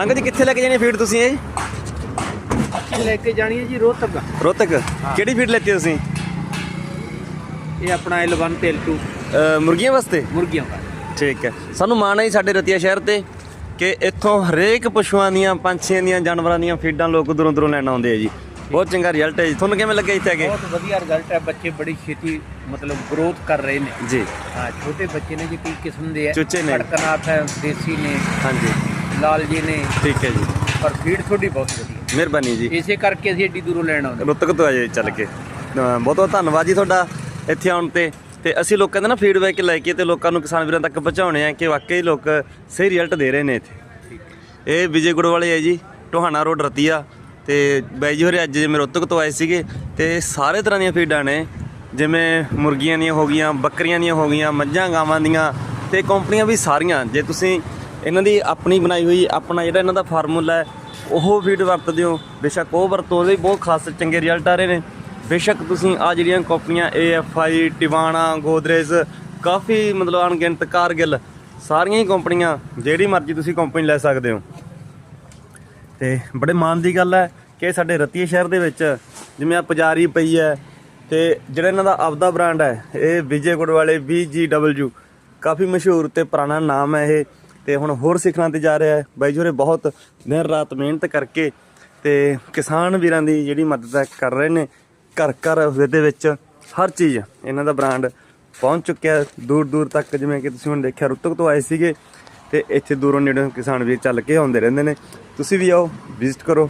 Uncle ਜੀ ਕਿੱਥੇ ਲੈ ਕੇ ਜਾਣੀ ਫੀਡ ਤੁਸੀਂ ਇਹ? ਲੈ ਕੇ ਜਾਣੀ ਹੈ ਜੀ ਰੋਹਤਕ। ਰੋਹਤਕ? ਕਿਹੜੀ ਫੀਡ ਲੈਤੀ ਤੁਸੀਂ? ਇਹ ਆਪਣਾ L1 ਤੇ L2 ਅ, ਮੁਰਗੀਆਂ ਵਾਸਤੇ? ਮੁਰਗੀਆਂ ਦਾ ਠੀਕ ਹੈ। ਸਾਨੂੰ ਮਾਣ ਹੈ ਜੀ ਸਾਡੇ ਰਤੀਆ ਸ਼ਹਿਰ ਤੇ ਕਿ ਇੱਥੋਂ ਹਰੇਕ ਪਸ਼ੂਆਂ ਦੀਆਂ ਪੰਛੀਆਂ ਦੀਆਂ ਜਾਨਵਰਾਂ ਦੀਆਂ ਫੀਡਾਂ ਲੋਕ ਦੂਰੋਂ ਦੂਰੋਂ ਲੈਣ ਆਉਂਦੇ ਆ ਜੀ। ਬਹੁਤ ਚੰਗਾ ਰਿਜ਼ਲਟ ਹੈ ਜੀ। ਤੁਹਾਨੂੰ ਕਿਵੇਂ ਲੱਗਿਆ ਇੱਥੇ ਆ ਕੇ? ਬਹੁਤ ਵਧੀਆ ਰਿਜ਼ਲਟ ਹੈ। ਬੱਚੇ ਬੜੀ ਛੇਤੀ ਮਤਲਬ ਗਰੋਥ ਕਰ ਰਹੇ ਨੇ। ਜੀ। ਹਾਂ ਛੋਟੇ ਬੱਚੇ ਨੇ ਜੀ ਕਈ ਕਿਸਮ ਦੇ ਹੈ। ਚੂਚੇ ਨੇ। ਕੜਕਨਾਥ ਹੈ ਦੇਸੀ ਨੇ। ਹਾਂਜੀ। ਲਾਲ ਜੀ ਨੇ। ਠੀਕ ਹੈ ਜੀ। ਪਰ ਫੀਡ ਤੁਹਾਡੀ ਬਹੁਤ ਵਧੀਆ ਮਿਹਰਬਾਨੀ ਜੀ। ਇਸੇ ਕਰਕੇ ਅਸੀਂ ਏਡੀ ਦੂਰੋਂ ਲੈਣ ਆਉਂਦੇ ਰੁੱਤਕ ਤੋਂ ਆਏ ਚੱਲ ਕੇ। ਬਹੁਤ ਬਹੁਤ ਧੰਨਵਾਦ ਜੀ ਤੁਹਾਡਾ ਇੱਥੇ ਆਉਣ ਤੇ। ਤੇ ਅਸੀਂ ਲੋਕਾਂ ਦਾ ਨਾ ਫੀਡਬੈਕ ਲੈ ਕੇ ਤੇ ਲੋਕਾਂ ਨੂੰ ਕਿਸਾਨ ਵੀਰਾਂ ਤੱਕ ਪਹੁੰਚਾਉਣੇ ਆ ਕਿ ਵਾਕਈ ਲੋਕ ਸਹੀ ਰਿਜ਼ਲਟ ਦੇ ਰਹੇ ਨੇ ਇੱਥੇ। ਇਹ ਵਿਜੇ ਗੁੜ ਵਾਲੇ ਹੈ ਜੀ ਟੋਹਾਣਾ ਰੋਡ ਰਤੀਆ। ਤੇ ਬਾਈ ਜੀ ਹੋਰੇ ਅੱਜ ਜਿਵੇਂ ਰੋਤਕ ਤੋਂ ਆਏ ਸੀਗੇ ਤੇ ਸਾਰੇ ਤਰ੍ਹਾਂ ਦੀਆਂ ਫੀਡਾਂ ਨੇ। ਜਿਵੇਂ ਮੁਰਗੀਆਂ ਦੀਆਂ ਹੋ ਗਈਆਂ ਬੱਕਰੀਆਂ ਦੀਆਂ ਹੋ ਗਈਆਂ ਮੱਝਾਂ ਗਾਵਾਂ ਦੀਆਂ ਤੇ ਕੰਪਨੀਆਂ ਵੀ ਸਾਰੀਆਂ। ਜੇ ਤੁਸੀਂ ਇਹਨਾਂ ਦੀ ਆਪਣੀ ਬਣਾਈ ਹੋਈ, ਆਪਣਾ ਜਿਹੜਾ ਇਹਨਾਂ ਦਾ ਫਾਰਮੂਲਾ ਹੈ, ਉਹ ਫੀਡ ਵਰਤਦੇ ਹੋ। ਬੇਸ਼ੱਕ ਉਹ ਵਰਤੋ ਉਹਦੇ ਵੀ ਬਹੁਤ ਖਾਸ ਚੰਗੇ ਰਿਜ਼ਲਟ ਆ ਰਹੇ ਨੇ। ਬੇਸ਼ੱਕ ਤੁਸੀਂ ਆ ਜਿਹੜੀਆਂ ਕੰਪਨੀਆਂ AFI ਟਿਵਾਣਾ ਗੋਦਰੇਜ ਕਾਫੀ ਮਤਲਬ ਅਣਗਿਣਤ ਕਾਰਗਿਲ, ਸਾਰੀਆਂ ਹੀ ਕੰਪਨੀਆਂ, ਜਿਹੜੀ ਮਰਜ਼ੀ ਤੁਸੀਂ ਕੰਪਨੀ ਲੈ ਸਕਦੇ ਹੋ। ਤੇ ਬੜੇ ਮਾਣ ਦੀ ਗੱਲ ਹੈ ਕਿ ਸਾਡੇ ਰਤੀਏ ਸ਼ਹਿਰ ਦੇ ਵਿੱਚ ਜਿਵੇਂ ਆ ਪੁਜਾਰੀ ਪਈ ਹੈ, ਤੇ ਜਿਹੜਾ ਇਹਨਾਂ ਦਾ ਆਪਦਾ ਬ੍ਰਾਂਡ ਹੈ, ਇਹ ਵਿਜੇ ਗੁੜ ਵਾਲੇ VGW ਕਾਫੀ ਮਸ਼ਹੂਰ ਤੇ ਪੁਰਾਣਾ ਨਾਮ ਹੈ ਇਹ। ਤੇ ਹੁਣ ਹੋਰ ਸਿੱਖਣਾ ਤੇ ਜਾ ਰਿਹਾ ਹੈ। ਬਾਈ ਜੋਰੇ ਬਹੁਤ ਦਿਨ ਰਾਤ ਮਿਹਨਤ ਕਰਕੇ ਤੇ ਕਿਸਾਨ ਵੀਰਾਂ ਦੀ ਜਿਹੜੀ ਮਦਦ ਕਰ ਰਹੇ ਨੇ। ਘਰ ਘਰ ਦੇ ਵਿੱਚ ਹਰ ਚੀਜ਼ ਇਹਨਾਂ ਦਾ ਬ੍ਰਾਂਡ ਪਹੁੰਚ ਚੁੱਕਿਆ ਦੂਰ ਦੂਰ ਤੱਕ ਜਿਵੇਂ ਕਿ ਤੁਸੀਂ ਹੁਣ ਦੇਖਿਆ ਰੁੱਤਕ ਤੋਂ ਆਏ ਸੀਗੇ ਤੇ ਇੱਥੇ ਦੂਰੋਂ ਨੇੜੋਂ ਕਿਸਾਨ ਵੀਰ ਚੱਲ ਕੇ ਆਉਂਦੇ ਰਹਿੰਦੇ ਨੇ। ਤੁਸੀਂ ਵੀ ਆਓ ਵਿਜ਼ਿਟ ਕਰੋ।